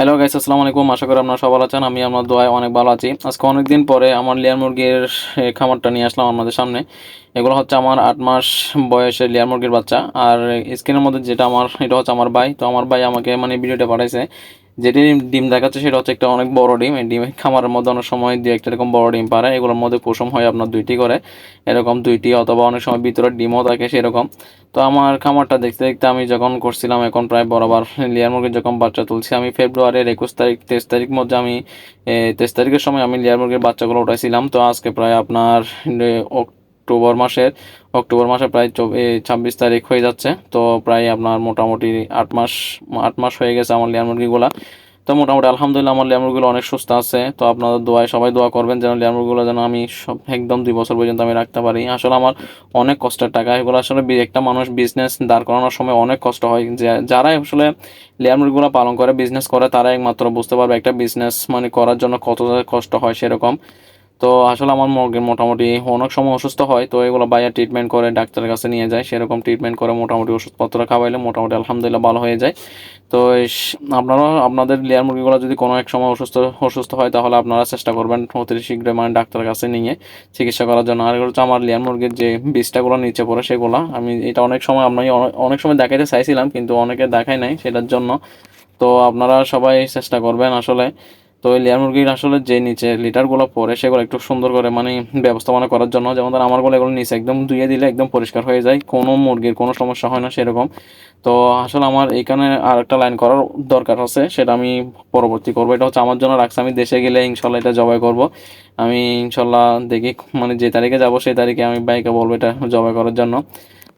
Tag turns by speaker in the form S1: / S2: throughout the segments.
S1: Hello guys আসসালামু আলাইকুম। আশা করি আপনারা সবাই আছেন। আমি আমার দোয়ায় অনেক ভালো আছি। আজকে অনেকদিন পরে আমার লেয়ার মুরগির খামারটা নিয়ে আসলাম আপনাদের সামনে। এগুলো হচ্ছে আমার আট মাস বয়সের লেয়ার মুরগির বাচ্চা। আর স্ক্রিনের মধ্যে যেটা আমার, এটা হচ্ছে আমার ভাই। তো আমার ভাই আমাকে মানে ভিডিওটা পাঠাইছে। যেটি ডিম দেখাচ্ছে সেটা হচ্ছে একটা অনেক বড় ডিম। এই ডিম খামারের মধ্যে অনেক সময় দিয়ে একটা এরকম বড় ডিম পারে। এগুলোর মধ্যে কুসুম হয় আপনার দুইটি করে। এরকম দুইটি অথবা অনেক সময় ভিতরে ডিমও থাকে সেরকম। তো আমার খামারটা দেখতে দেখতে আমি যখন করছিলাম এখন প্রায় বরাবর লেয়ার মুরগির যখন বাচ্চা তুলছি, আমি ফেব্রুয়ারির একুশ তারিখ, তেইশ তারিখ মধ্যে আমি তেইশ তারিখের সময় আমি লেয়ার মুরগির বাচ্চাগুলো উঠাইছিলাম। তো আজকে প্রায় আপনার অক্টোবর মাসের, অক্টোবর মাসে প্রায় ছাব্বিশ তারিখ হয়ে যাচ্ছে। তো প্রায় আপনার মোটামুটি আট মাস আট মাস হয়ে গেছে আমার লেয়ার মুরগিগুলা। তো মোটামুটি আলহামদুলিল্লাহ আমার লেয়ার মুরগিগুলো অনেক সুস্থ আছে। তো আপনাদের দোয়ায় সবাই দোয়া করবেন যেন লেয়ার মুরগিগুলো যেন আমি সব একদম দুই বছর পর্যন্ত আমি রাখতে পারি। আসলে আমার অনেক কষ্টের টাকা এগুলো আসলে একটা মানুষ বিজনেস দাঁড় করানোর সময় অনেক কষ্ট হয়। যারা আসলে লেয়ার মুরগিগুলো পালন করে বিজনেস করে তারা একমাত্র বুঝতে পারবে একটা বিজনেস মানে করার জন্য কতটা কষ্ট হয় সেরকম। তো আসলে আমার মোটামুটি অনেক সময় অসুস্থ হয়, তো এগুলো বাইরে ট্রিটমেন্ট করে ডাক্তারের কাছে নিয়ে যায়, সেরকম ট্রিটমেন্ট করে মোটামুটি ওষুধপত্র খাওয়াইলে মোটামুটি আলহামদুলিল্লাহ ভালো হয়ে যায়। তো আপনারা, আপনাদের লেয়ার মুরগিগুলো যদি কোনো এক সময় অসুস্থ অসুস্থ হয় তাহলে আপনারা চেষ্টা করবেন অতি শীঘ্রই মানে ডাক্তারের কাছে নিয়ে চিকিৎসা করার জন্য। আর হচ্ছে আমার লেয়ার মুরগির যে বীজটাগুলো নিচে পড়ে সেগুলো, আমি এটা অনেক সময় আপনাকে অনেক সময় দেখাইতে চাইছিলাম কিন্তু অনেকে দেখায় নাই সেটার জন্য। তো আপনারা সবাই চেষ্টা করবেন আসলে। তো এই লেয়ার মুরগির আসলে যে নিচে লিটারগুলো পড়ে, সেগুলো একটু সুন্দর করে মানে ব্যবস্থাপনা করার জন্য, যেমন ধর আমার আমারগুলো এগুলো নিচে একদম ধুয়ে দিলে একদম পরিষ্কার হয়ে যায়, কোনো মুরগির কোনো সমস্যা হয় না সেরকম। তো আসলে আমার এইখানে আর একটা লাইন করার দরকার আছে, সেটা আমি পরবর্তী করব। এটা হচ্ছে আমার জন্য রাখছে, আমি দেশে গেলে ইনশাল্লাহ এটা জবাই করব। আমি ইনশাল্লাহ দেখি মানে যে তারিখে যাব, সেই তারিখে আমি বাইকে বলব এটা জবাই করার জন্য।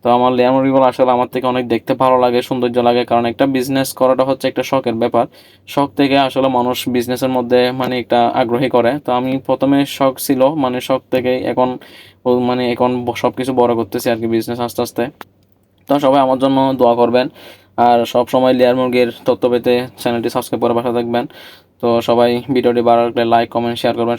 S1: তো আমার লেয়ার মুরগিগুলো আসলে আমার থেকে অনেক দেখতে ভালো লাগে, সৌন্দর্য লাগে, কারণ একটা বিজনেস করাটা হচ্ছে একটা শখের ব্যাপার। শখ থেকে আসলে মানুষ বিজনেসের মধ্যে মানে একটা আগ্রহী করে। তো আমি প্রথমে শখ ছিল মানে শখ থেকে এখন মানে এখন সব কিছু বড় করতেছি আর কি বিজনেস আস্তে আস্তে। তো সবাই আমার জন্য দোয়া করবেন। আর সব সময় লেয়ার মুরগির তথ্য পেতে চ্যানেলটি সাবস্ক্রাইব করে পাশে থাকবেন। তো সবাই ভিডিওটি লাগলে লাইক কমেন্ট শেয়ার করবেন।